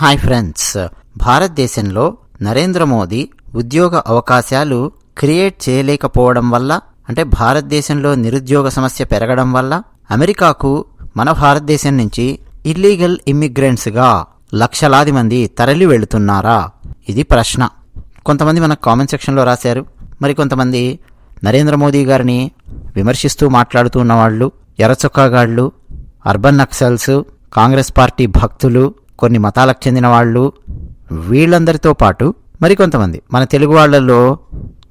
Hi friends. భారతదేశంలో నరేంద్ర మోదీ ఉద్యోగ అవకాశాలు క్రియేట్ చేయలేకపోవడం వల్ల అంటే భారతదేశంలో నిరుద్యోగ సమస్య పెరగడం వల్ల అమెరికాకు మన భారతదేశం నుంచి ఇల్లీగల్ ఇమ్మిగ్రెంట్స్గా లక్షలాది మంది తరలి వెళుతున్నారా? ఇది ప్రశ్న. కొంతమంది మన కామెంట్ సెక్షన్లో రాశారు. మరి కొంతమంది నరేంద్ర మోదీ గారిని విమర్శిస్తూ మాట్లాడుతూ ఉన్నవాళ్ళు ఎర్రచొక్కాగాళ్ళు అర్బన్ నక్సల్స్ కాంగ్రెస్ పార్టీ భక్తులు కొన్ని మతాలకు చెందిన వాళ్ళు వీళ్ళందరితో పాటు మరికొంతమంది. మన తెలుగు వాళ్ళల్లో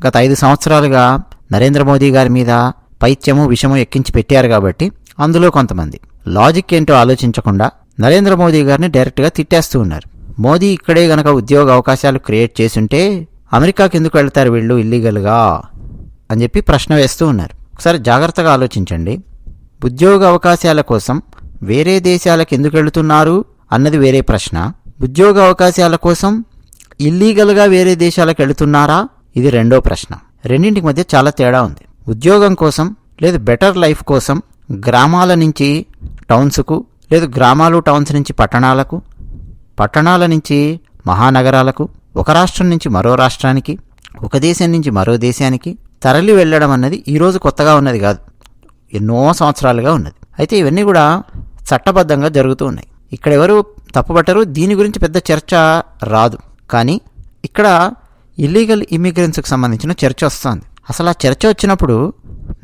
గత ఐదు సంవత్సరాలుగా నరేంద్ర మోదీ గారి మీద పైత్యము విషము ఎక్కించి పెట్టారు కాబట్టి అందులో కొంతమంది. లాజిక్ ఏంటో ఆలోచించకుండా నరేంద్ర మోదీ గారిని డైరెక్ట్గా తిట్టేస్తూ ఉన్నారు. మోదీ ఇక్కడే గనక ఉద్యోగ అవకాశాలు క్రియేట్ చేసుంటే అమెరికాకి ఎందుకు వెళ్తారు వీళ్ళు ఇల్లీగల్గా అని చెప్పి ప్రశ్న వేస్తూ ఉన్నారు. ఒకసారి జాగ్రత్తగా ఆలోచించండి. ఉద్యోగ అవకాశాల కోసం వేరే దేశాలకు ఎందుకు వెళుతున్నారు? అన్నది వేరే ప్రశ్న. ఉద్యోగ అవకాశాల కోసం ఇల్లీగల్గా వేరే దేశాలకు వెళుతున్నారా? ఇది రెండో ప్రశ్న. రెండింటికి మధ్య చాలా తేడా ఉంది. ఉద్యోగం కోసం లేదు బెటర్ లైఫ్ కోసం గ్రామాల నుంచి టౌన్స్కు లేదు గ్రామాలు టౌన్స్ నుంచి పట్టణాలకు పట్టణాల నుంచి మహానగరాలకు ఒక రాష్ట్రం నుంచి మరో రాష్ట్రానికి ఒక దేశం నుంచి మరో దేశానికి తరలి వెళ్ళడం అన్నది ఈరోజు కొత్తగా ఉన్నది కాదు. ఎన్నో సంవత్సరాలుగా ఉన్నది. అయితే ఇవన్నీ కూడా చట్టబద్ధంగా జరుగుతూ ఉన్నాయి. ఇక్కడ ఎవరు తప్పుపట్టరు దీని గురించి పెద్ద చర్చ రాదు. కానీ ఇక్కడ ఇల్లీగల్ ఇమిగ్రెంట్స్కి సంబంధించిన చర్చ వస్తుంది. అసలు ఆ చర్చ వచ్చినప్పుడు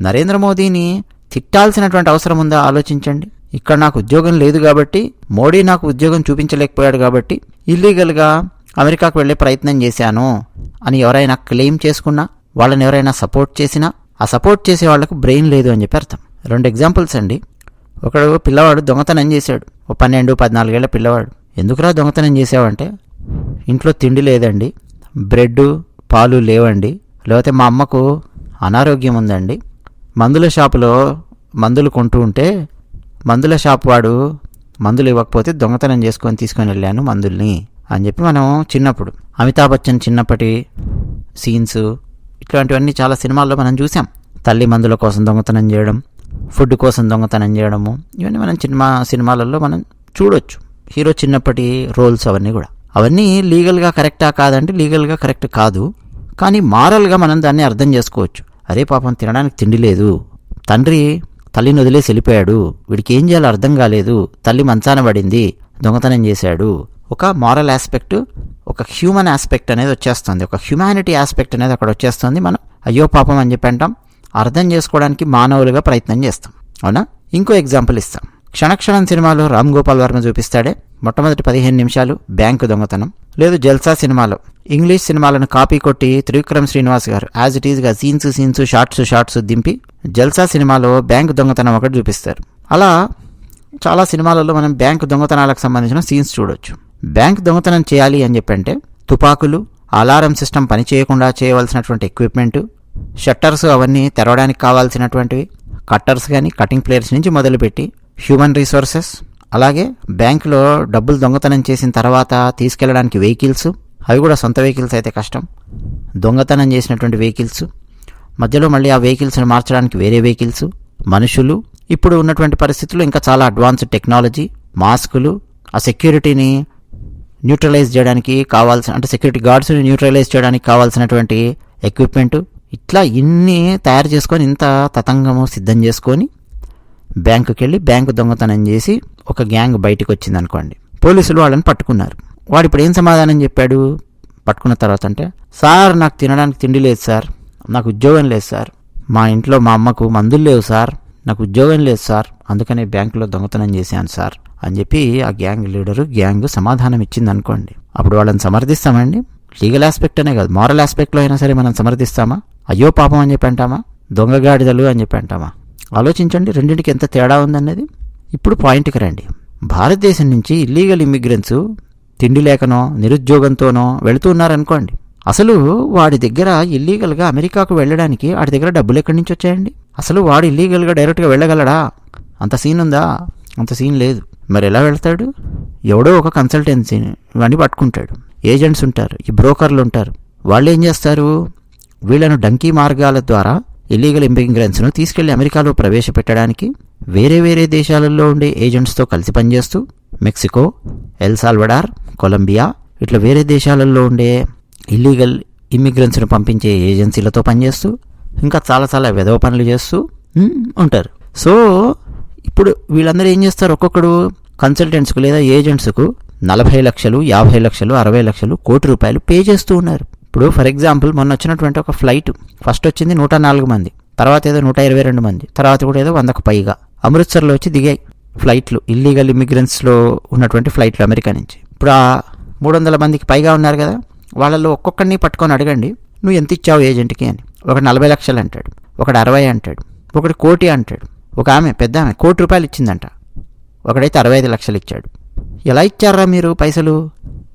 నరేంద్ర మోదీని తిట్టాల్సినటువంటి అవసరం ఉందా? ఆలోచించండి. ఇక్కడ నాకు ఉద్యోగం లేదు కాబట్టి మోడీ నాకు ఉద్యోగం చూపించలేకపోయాడు కాబట్టి ఇల్లీగల్గా అమెరికాకు వెళ్ళే ప్రయత్నం చేశాను అని ఎవరైనా క్లెయిమ్ చేసుకున్నా వాళ్ళని ఎవరైనా సపోర్ట్ చేసినా ఆ సపోర్ట్ చేసే వాళ్ళకు బ్రెయిన్ లేదు అని చెప్పి అర్థం. రెండు ఎగ్జాంపుల్స్ అండి. ఒకడు పిల్లవాడు దొంగతనం చేశాడు. ఓ పన్నెండు పద్నాలుగేళ్ళ పిల్లవాడు. ఎందుకురా దొంగతనం చేసావంటే? ఇంట్లో తిండి లేదండి బ్రెడ్ పాలు లేవండి లేకపోతే మా అమ్మకు అనారోగ్యం ఉందండి. మందుల షాపులో మందులు కొంటూ ఉంటే మందుల షాప్ వాడు మందులు ఇవ్వకపోతే దొంగతనం చేసుకొని తీసుకొని వెళ్ళాను మందుల్ని అని చెప్పి మనం చిన్నప్పుడు. అమితాబ్ బచ్చన్ చిన్నప్పటి సీన్స్ ఇట్లాంటివన్నీ చాలా సినిమాల్లో మనం చూసాం. తల్లి మందుల కోసం దొంగతనం చేయడం ఫుడ్ కోసం దొంగతనం చేయడము ఇవన్నీ మనం సినిమా సినిమాలలో మనం చూడొచ్చు. హీరో చిన్నప్పటి రోల్స్ అవన్నీ కూడా. అవన్నీ లీగల్గా కరెక్టా కాదంటే లీగల్గా కరెక్ట్ కాదు. కానీ మారల్గా మనం దాన్ని అర్థం చేసుకోవచ్చు. అరే పాపం తినడానికి తిండి లేదు. తండ్రి తల్లిని వదిలేసి వెళ్ళిపోయాడు. వీడికి ఏం చేయాలో అర్థం కాలేదు. తల్లి మంచాన పడింది. దొంగతనం చేశాడు. ఒక మారల్ ఆస్పెక్ట్ ఒక హ్యూమన్ ఆస్పెక్ట్ అనేది వచ్చేస్తుంది. ఒక హ్యుమానిటీ ఆస్పెక్ట్ అనేది అక్కడ వచ్చేస్తుంది. మనం అయ్యో పాపం అని చెప్పి అంటాం. అర్థం చేసుకోవడానికి మానవులుగా ప్రయత్నం చేస్తాం. అవునా? ఇంకో ఎగ్జాంపుల్ ఇస్తాం. క్షణక్షణం సినిమాలో రామ్ గోపాల్ వర్మ చూపిస్తాడే. మొట్టమొదటి పదిహేను నిమిషాలు బ్యాంకు దొంగతనం. లేదు జల్సా సినిమాలో. ఇంగ్లీష్ సినిమాలను కాపీ కొట్టి త్రివిక్రమ్ శ్రీనివాస్ గారు యాజ్ ఇట్ ఈజ్గా సీన్స్ సీన్స్ షార్ట్స్ షార్ట్స్ దింపి జల్సా సినిమాలో బ్యాంకు దొంగతనం ఒకటి చూపిస్తారు. అలా చాలా సినిమాలలో మనం బ్యాంకు దొంగతనాలకు సంబంధించిన సీన్స్ చూడొచ్చు. బ్యాంక్ దొంగతనం చేయాలి అని చెప్పంటే తుపాకులు అలారం సిస్టమ్ పనిచేయకుండా చేయవలసినటువంటి ఎక్విప్మెంటు షట్టర్స్ అవన్నీ తెరవడానికి కావాల్సినటువంటివి కట్టర్స్ కానీ కటింగ్ ప్లేయర్స్ నుంచి మొదలుపెట్టి హ్యూమన్ రీసోర్సెస్ అలాగే బ్యాంకులో డబ్బులు దొంగతనం చేసిన తర్వాత తీసుకెళ్ళడానికి వెహికల్స్ అవి కూడా సొంత వెహికల్స్ అయితే కష్టం. దొంగతనం చేసినటువంటి వెహికల్స్ మధ్యలో మళ్ళీ ఆ వెహికల్స్ని మార్చడానికి వేరే వెహికల్స్ మనుషులు. ఇప్పుడు ఉన్నటువంటి పరిస్థితుల్లో ఇంకా చాలా అడ్వాన్స్డ్ టెక్నాలజీ మాస్కులు ఆ సెక్యూరిటీని న్యూట్రలైజ్ చేయడానికి కావాల్సిన అంటే సెక్యూరిటీ గార్డ్స్ని న్యూట్రలైజ్ చేయడానికి కావాల్సినటువంటి ఎక్విప్మెంటు ఇట్లా ఇన్ని తయారు చేసుకొని ఇంత తతంగము సిద్ధం చేసుకొని బ్యాంకుకి వెళ్ళి బ్యాంకు దొంగతనం చేసి ఒక గ్యాంగ్ బయటకు వచ్చింది అనుకోండి పోలీసులు వాళ్ళని పట్టుకున్నారు. వాడు ఇప్పుడు ఏం సమాధానం చెప్పాడు? పట్టుకున్న తర్వాత అంటే సార్ నాకు తినడానికి తిండి లేదు సార్. నాకు ఉద్యోగం లేదు సార్. మా ఇంట్లో మా అమ్మకు మందులు లేవు సార్. నాకు ఉద్యోగం లేదు సార్. అందుకనే బ్యాంకులో దొంగతనం చేశాను సార్. అని చెప్పి ఆ గ్యాంగ్ లీడరు గ్యాంగ్ సమాధానం ఇచ్చింది అనుకోండి అప్పుడు వాళ్ళని సమర్థిస్తామండి. లీగల్ ఆస్పెక్ట్ అనే కాదు మారల్ ఆస్పెక్ట్లో అయినా సరే మనం సమర్థిస్తామా? అయ్యో పాపం అని చెప్పి అంటామా? దొంగగాడిదలు అని చెప్పి అంటామా? ఆలోచించండి రెండింటికి ఎంత తేడా ఉందన్నది. ఇప్పుడు పాయింట్కి రండి. భారతదేశం నుంచి ఇల్లీగల్ ఇమ్మిగ్రెంట్స్ తిండి లేకనో నిరుద్యోగంతోనో వెళుతూ ఉన్నారనుకోండి. అసలు వాడి దగ్గర ఇల్లీగల్గా అమెరికాకు వెళ్ళడానికి వాడి దగ్గర డబ్బులు ఎక్కడి నుంచి వచ్చాయండి? అసలు వాడు ఇల్లీగల్గా డైరెక్ట్గా వెళ్ళగలడా? అంత సీన్ ఉందా? అంత సీన్ లేదు. మరి ఎలా వెళ్తాడు? ఎవడో ఒక కన్సల్టెన్సీ ఇవన్నీ పట్టుకుంటాడు. ఏజెంట్స్ ఉంటారు ఈ బ్రోకర్లు ఉంటారు. వాళ్ళు ఏం చేస్తారు? వీళ్ళను డంకీ మార్గాల ద్వారా ఇల్లీగల్ ఇమిగ్రెంట్స్ను తీసుకెళ్ళి అమెరికాలో ప్రవేశపెట్టడానికి వేరే వేరే దేశాలలో ఉండే ఏజెంట్స్తో కలిసి పనిచేస్తూ మెక్సికో ఎల్ సాల్వడార్ కొలంబియా ఇట్లా వేరే దేశాలలో ఉండే ఇల్లీగల్ ఇమ్మిగ్రెంట్స్ని పంపించే ఏజెన్సీలతో పనిచేస్తూ ఇంకా చాలా చాలా విధవ పనులు చేస్తూ ఉంటారు. సో ఇప్పుడు వీళ్ళందరూ ఏం చేస్తారు? ఒక్కొక్కడు కన్సల్టెంట్స్కు లేదా ఏజెంట్స్కు నలభై లక్షలు యాభై లక్షలు అరవై లక్షలు కోటి రూపాయలు పే చేస్తూ ఉన్నారు. ఇప్పుడు ఫర్ ఎగ్జాంపుల్ మొన్న వచ్చినటువంటి ఒక ఫ్లైట్ ఫస్ట్ వచ్చింది నూట నాలుగు మంది తర్వాత ఏదో నూట ఇరవై రెండు మంది తర్వాత కూడా ఏదో వందకు పైగా అమృత్సర్లో వచ్చి దిగాయి ఫ్లైట్లు ఇల్లీగల్ ఇమిగ్రెంట్స్లో ఉన్నటువంటి ఫ్లైట్లు అమెరికా నుంచి. ఇప్పుడు ఆ మూడు వందల మందికి పైగా ఉన్నారు కదా వాళ్ళలో ఒక్కొక్కరిని పట్టుకొని అడగండి నువ్వు ఎంత ఇచ్చావు ఏజెంట్కి అని. ఒకటి నలభై లక్షలు అంటాడు ఒకటి అరవై అంటాడు ఒకటి కోటి అంటాడు. ఒక ఆమె పెద్ద ఆమె కోటి రూపాయలు ఇచ్చిందంట. ఒకడైతే అరవై ఐదు లక్షలు ఇచ్చాడు. ఎలా ఇచ్చారా మీరు పైసలు?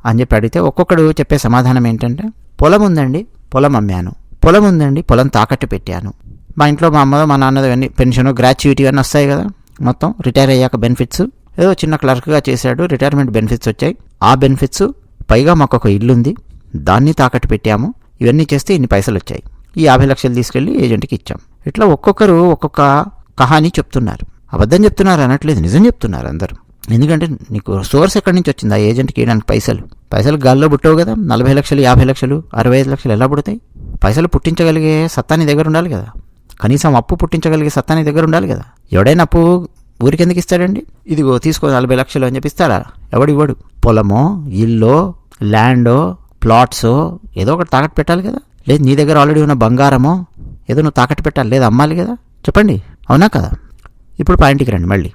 అని చెప్పి అడిగితే ఒక్కొక్కడు చెప్పే సమాధానం ఏంటంటే పొలం ఉందండి పొలం అమ్మాను. పొలం ఉందండి పొలం తాకట్టు పెట్టాను. మా ఇంట్లో మా అమ్మదో మా నాన్నదో అన్ని పెన్షన్ గ్రాట్యుయిటీ అన్నీ వస్తాయి కదా. మొత్తం రిటైర్ అయ్యాక బెనిఫిట్స్. ఏదో చిన్న క్లర్క్గా చేశాడు రిటైర్మెంట్ బెనిఫిట్స్ వచ్చాయి. ఆ బెనిఫిట్స్ పైగా మాకు ఒక ఇల్లు ఉంది దాన్ని తాకట్టు పెట్టాము. ఇవన్నీ చేస్తే ఇన్ని పైసలు వచ్చాయి. ఈ యాభై లక్షలు తీసుకెళ్ళి ఏజెంట్కి ఇచ్చాం. ఇట్లా ఒక్కొక్కరు ఒక్కొక్క కహాని చెప్తున్నారు. అబద్ధం చెప్తున్నారు అనట్లేదు నిజం చెప్తున్నారు అందరూ. ఎందుకంటే నీకు సోర్స్ ఎక్కడి నుంచి వచ్చింది? ఆ ఏజెంట్కి ఇవ్వడానికి పైసలు. పైసలు గాల్లో పుట్టవు కదా? నలభై లక్షలు యాభై లక్షలు అరవై ఐదు లక్షలు ఎలా పుడతాయి? పైసలు పుట్టించగలిగే సత్తా నీ దగ్గర ఉండాలి కదా? కనీసం అప్పు పుట్టించగలిగే సత్తా నీ దగ్గర ఉండాలి కదా? ఎవడైనా అప్పు ఊరికి ఎందుకు ఇస్తాడండి? ఇదిగో తీసుకో నలభై లక్షలు అని చెప్పి ఇస్తాడా? ఎవడు ఇవ్వడు. పొలమో ఇల్లో ల్యాండో ప్లాట్సో ఏదో ఒకటి తాకట్టు పెట్టాలి కదా? లేదు నీ దగ్గర ఆల్రెడీ ఉన్న బంగారమో ఏదో నువ్వు తాకట్టు పెట్టాలి. లేదు అమ్మాలి కదా? చెప్పండి. అవునా కదా? ఇప్పుడు పాయింట్కి రండి మళ్ళీ.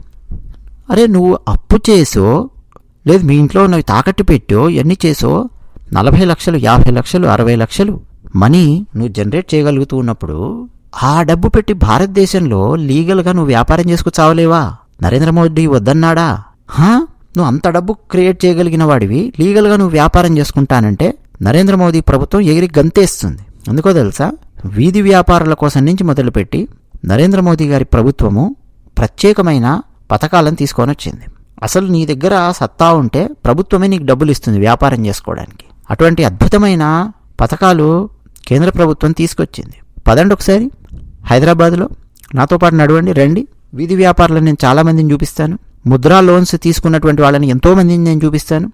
అరే నువ్వు అప్పు చేసో? లేదు మీ ఇంట్లో ఉన్నవి తాకట్టు పెట్టో? ఎన్ని చేసో? నలభై లక్షలు యాభై లక్షలు అరవై లక్షలు. మనీ నువ్వు జనరేట్ చేయగలుగుతూ ఉన్నప్పుడు ఆ డబ్బు పెట్టి భారతదేశంలో లీగల్గా నువ్వు వ్యాపారం చేసుకు చావలేవా? నరేంద్ర మోడీ వద్దన్నాడా? హా? నువ్వు అంత డబ్బు క్రియేట్ చేయగలిగిన వాడివి లీగల్గా నువ్వు వ్యాపారం చేసుకుంటానంటే నరేంద్ర మోదీ ప్రభుత్వం ఎగిరి గంతేస్తుంది. ఎందుకో తెలుసా? వీధి వ్యాపారుల కోసం నుంచి మొదలుపెట్టి నరేంద్ర మోదీ గారి ప్రభుత్వము ప్రత్యేకమైన పథకాలను తీసుకొని వచ్చింది. అసలు నీ దగ్గర సత్తా ఉంటే ప్రభుత్వమే నీకు డబ్బులు ఇస్తుంది వ్యాపారం చేసుకోవడానికి. అటువంటి అద్భుతమైన పథకాలు కేంద్ర ప్రభుత్వం తీసుకొచ్చింది. పదండి ఒకసారి. హైదరాబాద్లో నాతో పాటు నడవండి రండి. వీధి వ్యాపారాలను నేను చాలామందిని చూపిస్తాను. ముద్రా లోన్స్ తీసుకున్నటువంటి వాళ్ళని ఎంతోమందిని నేను చూపిస్తాను.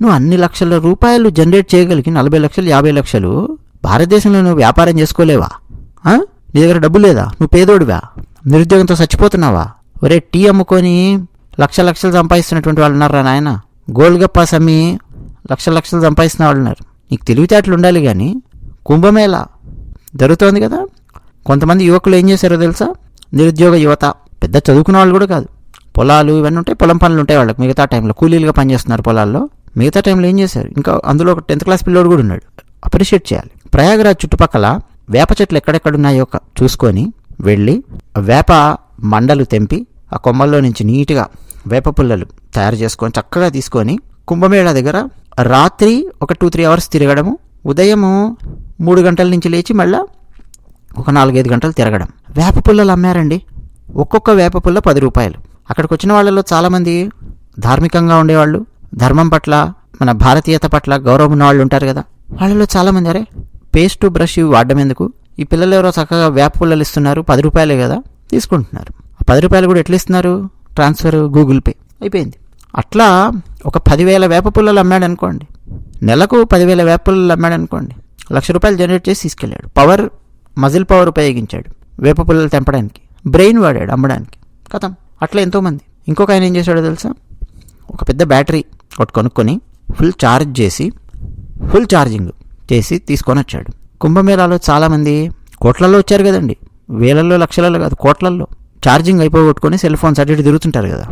నువ్వు అన్ని లక్షల రూపాయలు జనరేట్ చేయగలిగి నలభై లక్షలు యాభై లక్షలు భారతదేశంలో నువ్వు వ్యాపారం చేసుకోలేవా? నీ దగ్గర డబ్బు లేదా? నువ్వు పేదోడివా? నిరుద్యోగంతో చచ్చిపోతున్నావా? ఒరే టీ అమ్ముకొని లక్ష లక్షలు సంపాదిస్తున్నటువంటి వాళ్ళు ఉన్నారా నాయన. గోల్గప్ప సమ్మి అమ్మి లక్ష లక్షలు సంపాదిస్తున్న వాళ్ళు ఉన్నారు. నీకు తెలివితేటలు ఉండాలి కానీ కుంభమేళ జరుగుతోంది కదా. కొంతమంది యువకులు ఏం చేశారో తెలుసా? నిరుద్యోగ యువత పెద్ద చదువుకున్న వాళ్ళు కూడా కాదు. పొలాలు ఇవన్నీ ఉంటాయి పొలం పనులు ఉంటాయి వాళ్ళకి. మిగతా టైంలో కూలీలుగా పనిచేస్తున్నారు పొలాల్లో. మిగతా టైంలో ఏం చేశారు? ఇంకా అందులో ఒక టెన్త్ క్లాస్ పిల్లోడు కూడా ఉన్నాడు. అప్రిషియేట్ చేయాలి. ప్రయాగరాజ్ చుట్టుపక్కల వేప చెట్లు ఎక్కడెక్కడ ఉన్నాయో ఒక చూసుకొని వెళ్ళి ఆ వేప మండలు తెంపి ఆ కొమ్మల్లో నుంచి నీట్గా వేప పుల్లలు తయారు చేసుకొని చక్కగా తీసుకొని కుంభమేళ దగ్గర రాత్రి ఒక టూ త్రీ అవర్స్ తిరగడము ఉదయము మూడు గంటల నుంచి లేచి మళ్ళా ఒక నాలుగైదు గంటలు తిరగడం. వేప పుల్లలు అమ్మారండి. ఒక్కొక్క వేప పుల్ల పది రూపాయలు. అక్కడికి వచ్చిన వాళ్ళలో చాలామంది ధార్మికంగా ఉండేవాళ్ళు. ధర్మం పట్ల మన భారతీయత పట్ల గౌరవం ఉన్న వాళ్ళు ఉంటారు కదా. వాళ్ళలో చాలామంది అరే పేస్ట్ బ్రష్ వాడడం ఎందుకు? ఈ పిల్లలు ఎవరో చక్కగా వేప పుల్లలు ఇస్తున్నారు పది రూపాయలే కదా తీసుకుంటున్నారు. పది రూపాయలు కూడా ఎట్లా ఇస్తున్నారు? ట్రాన్స్ఫర్ గూగుల్ పే అయిపోయింది. అట్లా ఒక పదివేల వేప పుల్లలు అమ్మాడు అనుకోండి. నెలకు పదివేల వేప పుల్లలు అమ్మాడు అనుకోండి. లక్ష రూపాయలు జనరేట్ చేసి తీసుకెళ్ళాడు. పవర్ మజిల్ పవర్ ఉపయోగించాడు వేప పుల్లలు తెంపడానికి. బ్రెయిన్ వాడాడు అమ్మడానికి. కథం. అట్లా ఎంతోమంది. ఇంకొక ఆయన ఏం చేశాడో తెలుసా? ఒక పెద్ద బ్యాటరీ ఒకటి కొనుక్కొని ఫుల్ ఛార్జ్ చేసి ఫుల్ ఛార్జింగ్ చేసి తీసుకొని వచ్చాడు. కుంభమేళాలో చాలామంది కోట్లల్లో వచ్చారు కదండి. వేలల్లో లక్షలలో కాదు కోట్లల్లో. ఛార్జింగ్ అయిపోగొట్టుకొని సెల్ ఫోన్స్ అటు ఇటు తిరుగుతుంటారు కదా.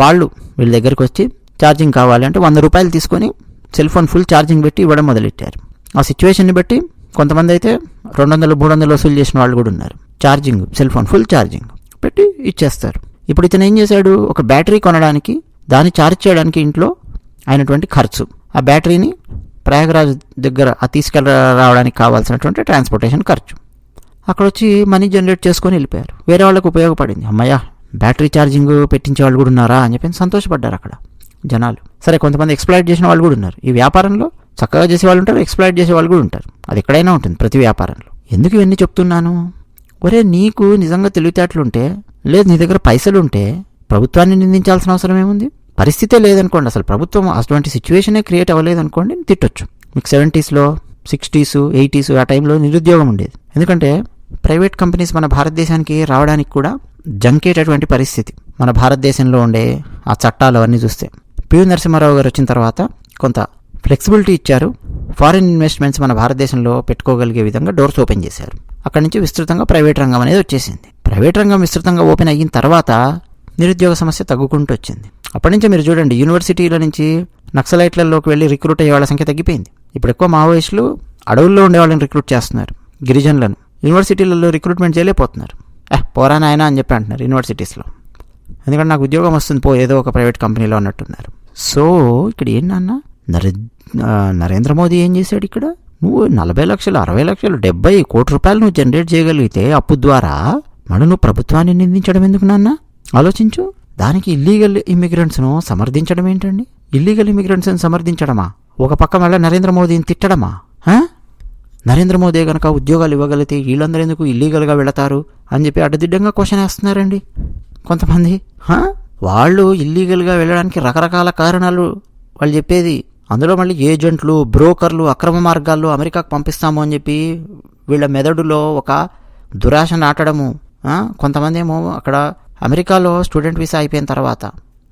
వాళ్ళు వీళ్ళ దగ్గరికి వచ్చి ఛార్జింగ్ కావాలి అంటే వంద రూపాయలు తీసుకొని సెల్ ఫోన్ ఫుల్ ఛార్జింగ్ పెట్టి ఇవ్వడం మొదలెట్టారు. ఆ సిచ్యువేషన్ని బట్టి కొంతమంది అయితే రెండు వందలు మూడు వందలు వసూలు చేసిన వాళ్ళు కూడా ఉన్నారు. Charging cell phone full charging పెట్టి ఇచ్చేస్తారు. ఇప్పుడు ఇతను ఏం చేశాడు? ఒక బ్యాటరీ కొనడానికి దాన్ని ఛార్జ్ చేయడానికి ఇంట్లో అయినటువంటి ఖర్చు. ఆ బ్యాటరీని ప్రయాగరాజ్ దగ్గర ఆ తీసుకెళ్ళ రావడానికి కావాల్సినటువంటి ట్రాన్స్పోర్టేషన్ ఖర్చు. అక్కడ వచ్చి మనీ జనరేట్ చేసుకొని వెళ్ళిపోయారు. వేరే వాళ్ళకి ఉపయోగపడింది. అమ్మయ్యా బ్యాటరీ ఛార్జింగ్ పెట్టించే వాళ్ళు కూడా ఉన్నారా అని చెప్పి సంతోషపడ్డారు అక్కడ జనాలు. సరే కొంతమంది ఎక్స్ప్లాయిట్ చేసిన వాళ్ళు కూడా ఉన్నారు. ఈ వ్యాపారంలో చక్కగా చేసే వాళ్ళు ఉంటారు ఎక్స్ప్లాయిట్ చేసే వాళ్ళు కూడా ఉంటారు. అది ఎక్కడైనా ఉంటుంది ప్రతి వ్యాపారంలో. ఎందుకు ఇవన్నీ చెప్తున్నాను? ఒరే నీకు నిజంగా తెలివితేటలుంటే లేదు నీ దగ్గర పైసలు ఉంటే ప్రభుత్వాన్ని నిందించాల్సిన అవసరం ఏముంది? పరిస్థితే లేదనుకోండి అసలు ప్రభుత్వం అటువంటి సిచ్యువేషనే క్రియేట్ అవ్వలేదు అనుకోండి తిట్టొచ్చు. మీకు సెవెంటీస్లో సిక్స్టీస్ ఎయిటీస్ ఆ టైంలో నిరుద్యోగం ఉండేది. ఎందుకంటే ప్రైవేట్ కంపెనీస్ మన భారతదేశానికి రావడానికి కూడా జంకేటటువంటి పరిస్థితి. మన భారతదేశంలో ఉండే ఆ చట్టాలు అవన్నీ చూస్తే. పివి నరసింహారావు గారు వచ్చిన తర్వాత కొంత ఫ్లెక్సిబిలిటీ ఇచ్చారు. ఫారిన్ ఇన్వెస్ట్మెంట్స్ మన భారతదేశంలో పెట్టుకోగలిగే విధంగా డోర్స్ ఓపెన్ చేశారు. అక్కడి నుంచి విస్తృతంగా ప్రైవేట్ రంగం అనేది వచ్చేసింది. ప్రైవేట్ రంగం విస్తృతంగా ఓపెన్ అయిన తర్వాత నిరుద్యోగ సమస్య తగ్గుకుంటూ వచ్చింది. అప్పటి నుంచి మీరు చూడండి యూనివర్సిటీల నుంచి నక్సలైట్లలోకి వెళ్ళి రిక్రూట్ అయ్యే వాళ్ళ సంఖ్య తగ్గిపోయింది. ఇప్పుడు ఎక్కువ మావోయిస్టులు అడవుల్లో ఉండే వాళ్ళని రిక్రూట్ చేస్తున్నారు గిరిజనులను. యూనివర్సిటీలలో రిక్రూట్మెంట్ చేయలేకపోతున్నారు. eh పోరా నాయనా అని చెప్పి అంటున్నారు యూనివర్సిటీస్లో. ఎందుకంటే నాకు ఉద్యోగం వస్తుంది పో ఏదో ఒక ప్రైవేట్ కంపెనీలో అన్నట్టున్నారు. సో ఇక్కడ ఏంటన్నా నరే నరేంద్ర మోదీ ఏం చేశాడు ఇక్కడ? నువ్వు నలభై లక్షలు అరవై లక్షలు డెబ్బై కోటి రూపాయలు నువ్వు జనరేట్ చేయగలిగితే అప్పు ద్వారా మనం నువ్వు ప్రభుత్వాన్ని నిందించడం ఎందుకు నాన్న? ఆలోచించు. దానికి ఇల్లీగల్ ఇమిగ్రెంట్స్ను సమర్థించడం ఏంటండి? ఇల్లీగల్ ఇమిగ్రెంట్స్ని సమర్థించడమా? ఒక పక్క మళ్ళీ నరేంద్ర మోదీని తిట్టడమా? నరేంద్ర మోదీ గనక ఉద్యోగాలు ఇవ్వగలిగితే వీళ్ళందరూ ఎందుకు ఇల్లీగల్గా వెళతారు అని చెప్పి అడ్డదిడ్డంగా క్వశ్చన్ వేస్తున్నారండి కొంతమంది. వాళ్ళు ఇల్లీగల్గా వెళ్ళడానికి రకరకాల కారణాలు వాళ్ళు చెప్పేది. అందులో మళ్ళీ ఏజెంట్లు బ్రోకర్లు అక్రమ మార్గాల్లో అమెరికాకు పంపిస్తాము అని చెప్పి వీళ్ళ మెదడులో ఒక దురాశ నాటడము. కొంతమంది ఏమో అక్కడ అమెరికాలో స్టూడెంట్ వీసా అయిపోయిన తర్వాత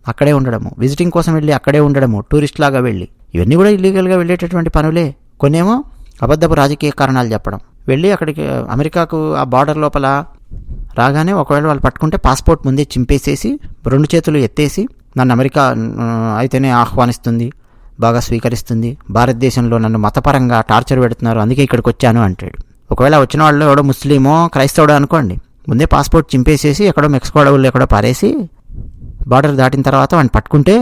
అక్కడే ఉండడము. విజిటింగ్ కోసం వెళ్ళి అక్కడే ఉండడము. టూరిస్ట్ లాగా వెళ్ళి. ఇవన్నీ కూడా ఇల్లీగల్గా వెళ్ళేటటువంటి పనులే. కొన్నేమో అబద్ధపు రాజకీయ కారణాలు చెప్పడం. వెళ్ళి అక్కడికి అమెరికాకు ఆ బార్డర్ లోపల రాగానే ఒకవేళ వాళ్ళు పట్టుకుంటే పాస్పోర్ట్ ముందే చింపేసేసి రెండు చేతులు ఎత్తేసి నన్ను అమెరికా అయితేనే ఆహ్వానిస్తుంది బాగా స్వీకరిస్తుంది భారతదేశంలో నన్ను మతపరంగా టార్చర్ పెడుతున్నారు అందుకే ఇక్కడికి వచ్చాను అంటాడు. ఒకవేళ వచ్చిన వాళ్ళు ఎవడో ముస్లిమో క్రైస్తవుడో అనుకోండి ముందే పాస్పోర్ట్ చింపేసేసి ఎక్కడో మెక్సికో అడవుల్లో ఎక్కడో పారేసి బార్డర్ దాటిన తర్వాత వాడిని పట్టుకుంటే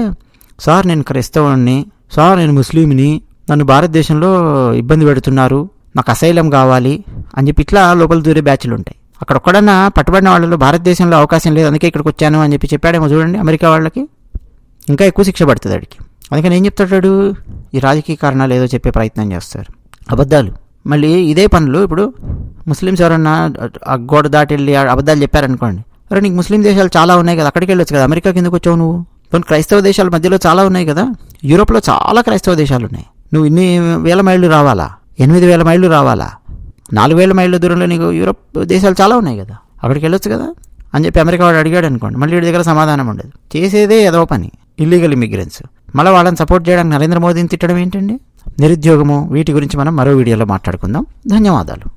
సార్ నేను క్రైస్తవుని సార్ నేను ముస్లింని. నన్ను భారతదేశంలో ఇబ్బంది పెడుతున్నారు. నాకు అసైలం కావాలి అని చెప్పి ఇట్లా లోపల దూరే బ్యాచ్లు ఉంటాయి. అక్కడ ఒక్కడన్నా పట్టుబడిన వాళ్ళలో భారతదేశంలో అవకాశం లేదు. అందుకే ఇక్కడికి వచ్చాను అని చెప్పి చెప్పాడేమో చూడండి అమెరికా వాళ్ళకి. ఇంకా ఎక్కువ శిక్ష పడుతుంది వాడికి అందుకని ఏం చెప్తాడు? ఈ రాజకీయ కారణాలు ఏదో చెప్పే ప్రయత్నం చేస్తారు. అబద్ధాలు. మళ్ళీ ఇదే పనులు ఇప్పుడు ముస్లిమ్స్ ఎవరన్నా ఆ గోడ దాటి వెళ్ళి ఆ అబద్ధాలు చెప్పారనుకోండి. అరే నీకు ముస్లిం దేశాలు చాలా ఉన్నాయి కదా అక్కడికి వెళ్ళొచ్చు కదా అమెరికాకి ఎందుకు వచ్చావు నువ్వు? కొన్ని క్రైస్తవ దేశాల మధ్యలో చాలా ఉన్నాయి కదా. యూరోప్లో చాలా క్రైస్తవ దేశాలు ఉన్నాయి నువ్వు ఇన్ని వేల మైళ్ళు రావాలా? ఎనిమిది వేల మైళ్ళు రావాలా? నాలుగు వేల మైళ్ళ దూరంలో నీకు యూరోప్ దేశాలు చాలా ఉన్నాయి కదా. అక్కడికి వెళ్ళొచ్చు కదా? అని చెప్పి అమెరికా వాడు అడిగాడు అనుకోండి. మళ్ళీ వీడి దగ్గర సమాధానం ఉండదు. చేసేదే ఏదో పని. ఇల్లీగల్ ఇమిగ్రెంట్స్ మళ్ళీ వాళ్ళని సపోర్ట్ చేయడానికి నరేంద్ర మోదీని తిట్టడం ఏంటండి? నిరుద్యోగము వీటి గురించి మనం మరో వీడియోలో మాట్లాడుకుందాం. ధన్యవాదాలు.